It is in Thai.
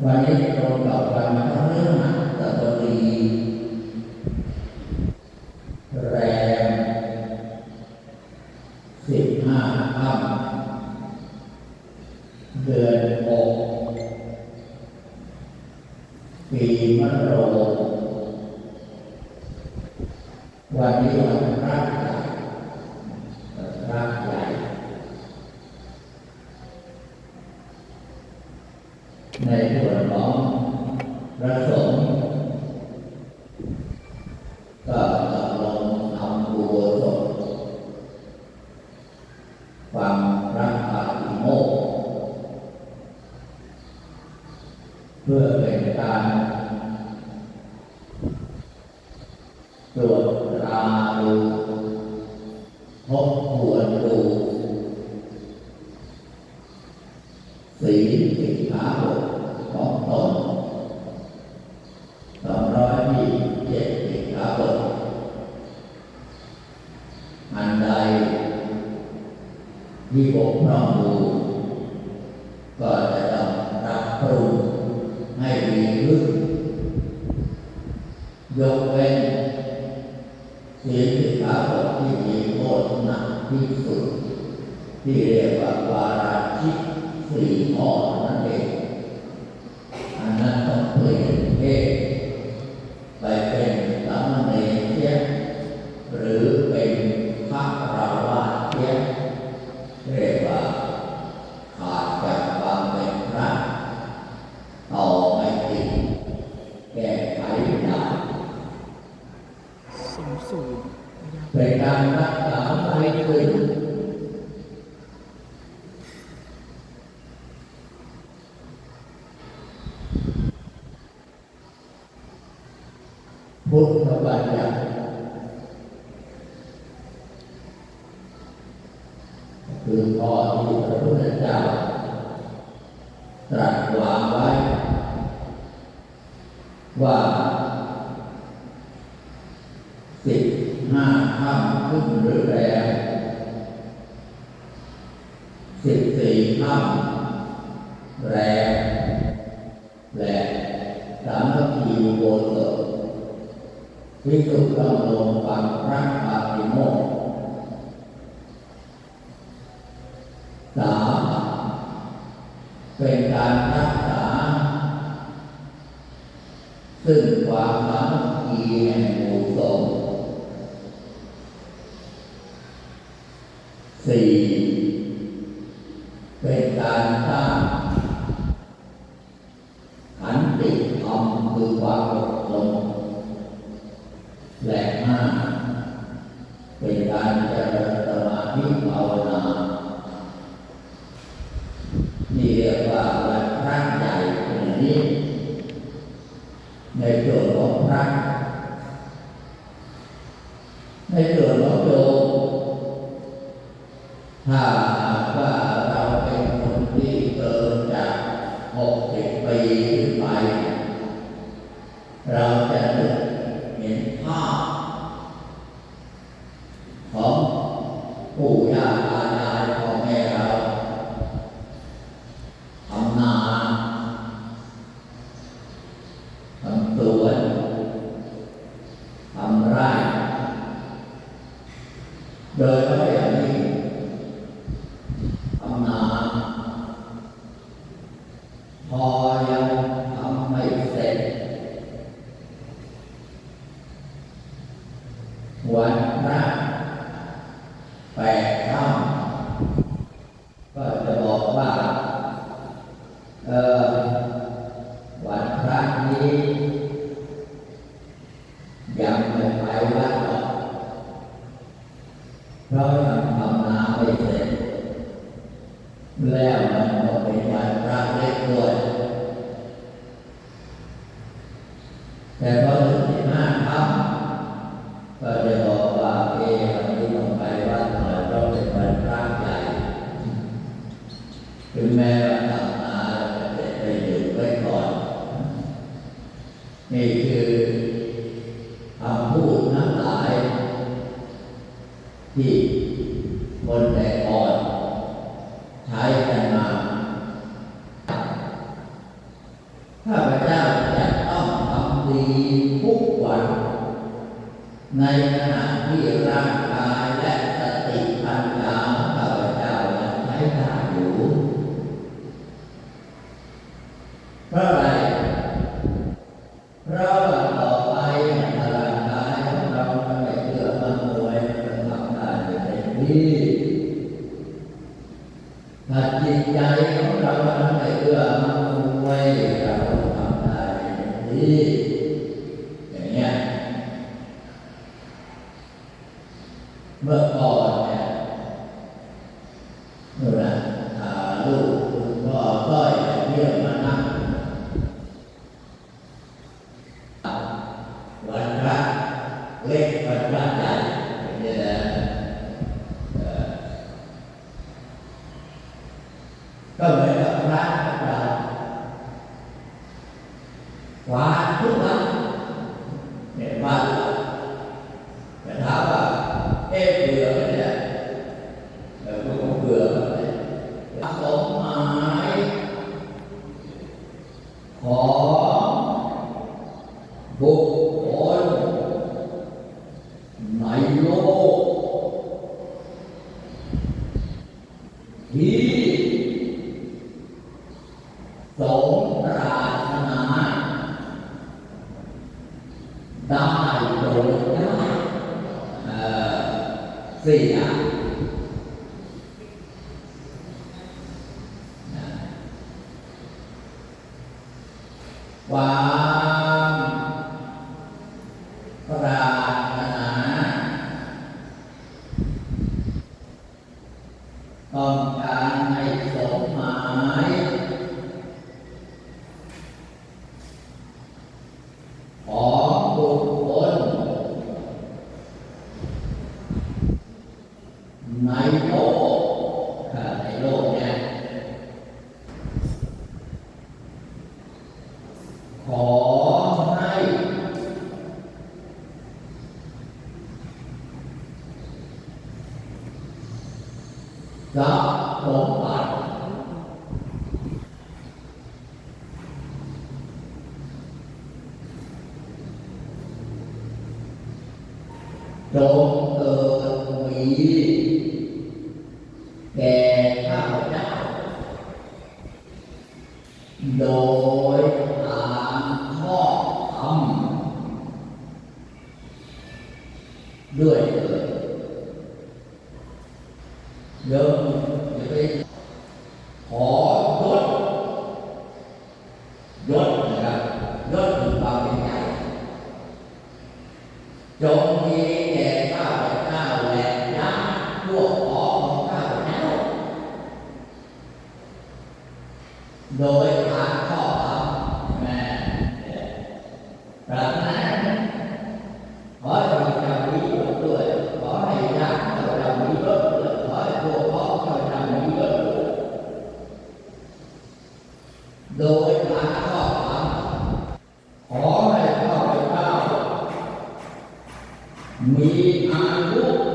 và những cái đồng đạo và nó rất là tự vì ที่บกนองอยู่ก็จะต้องรับปรุงให้ดีขึ้นยกเว้นศีลสิกขาบทที่มีโทษหนักที่สุด ที่เรียกว่าวาราชิกสี่ข้อนั่นเอง ศูนย์แต่การรักษาไว้เคย ภาแรงแรลกสามพัทีโบสถวิสุทธิ์ลำลงปังพระปาติโมกสามเป็นการรักษา ซึ่งความสามทีแห่งบูสงสี่ ติของคือความอดทนแปลกมาก ปู่ย่าอาจารย์พ่อแม่เรา Hallelujah. ที่คนแต่ก่อนใช้กันมาข้าพเจ้าจะต้องทำดีทุกวัน ในขณะที่ร่าง 晚安。 สามสป 我们